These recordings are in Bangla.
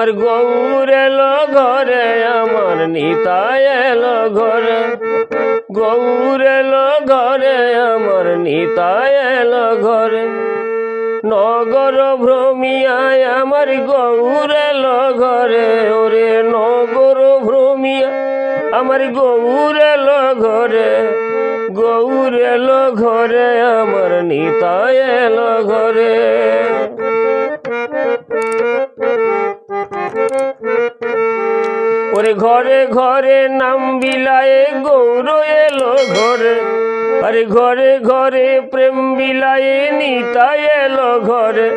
আমার গৌর এলো ঘরে, আমার নিতাই এলো ঘরে। গৌর এলো ঘরে, আমার নিতাই এলো ঘরে। নগর ভ্রমিয়ায় আমার গৌর এলো ঘরে, ওরে নগর ভ্রমিয়া আমার গৌর এলো ঘরে। গৌর এলো ঘরে, আমার নিতাই এলো ঘরে। ওরে ঘরে ঘরে নাম বিলায়ে গৌর এলো ঘরে। আরে ঘরে ঘরে প্রেম বিলায়ে নিতাই এলো ঘরে।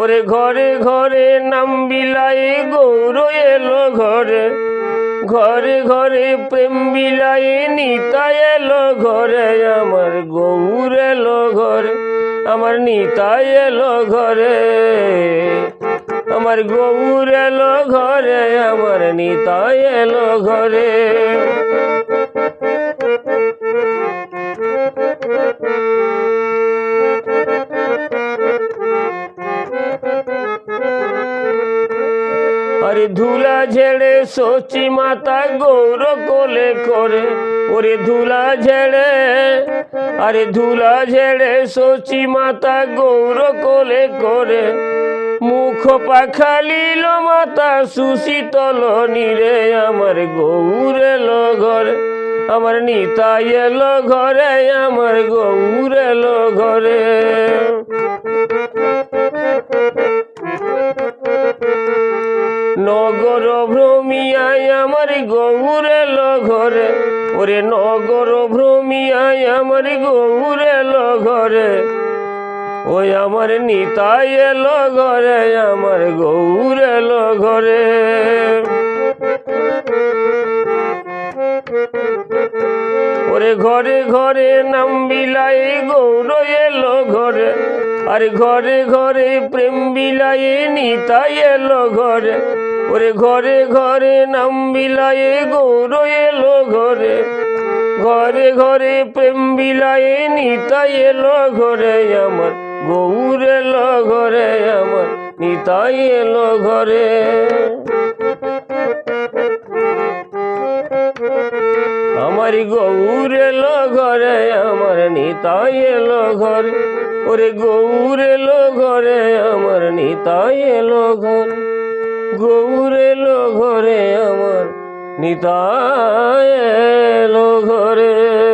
ওরে ঘরে ঘরে নাম বিলায়ে গৌর এলো ঘরে। ঘরে ঘরে প্রেম বিলায়ে নিতাই এলো ঘরে। আমার গৌর এলো ঘরে, আমার নিতাই এলো ঘরে। আমার গৌর এলো ঘরে, আমার নিতাই এলো ঘরে। আরে ধুলা ঝেড়ে সচি মাতা গৌর কোলে করে, ওরে ধুলা ঝেড়ে। আরে ধুলা ঝেড়ে সচি মাতা গৌর কোলে করে মুখ পাখালিল মাতা সুশীতল নিরে, আমার গৌর এলো ঘরে। আমার নিতাই এলো ঘরে, আমার গৌর এলো ঘরে। নগর ভ্রমিয়ায় আমার গৌর এলো ঘরে। ওরে নগর ভ্রমিয়ায় আমার গৌর এলো ঘরে। ওই আমার নিতাই এলো ঘরে, আমার গৌর এলো ঘরে। ওরে ঘরে ঘরে নাম বিলাই গৌর এলো ঘরে। আরে ঘরে ঘরে প্রেম বিলাই নিতাই এলো ঘরে। ওরে ঘরে ঘরে নাম বিলাই গৌর এলো ঘরে। ঘরে ঘরে প্রেম বিলাই নিতাই এলো ঘরে, আমার গৌর এলো ঘরে, আমার নিতাই এলো ঘরে। আমার গৌর এলো ঘরে, আমার নিতাই এলো ঘরে। ওরে গৌর এলো ঘরে, আমার নিতাই এলো ঘরে। গৌর এলো ঘরে, আমার নিতাই এলো ঘরে।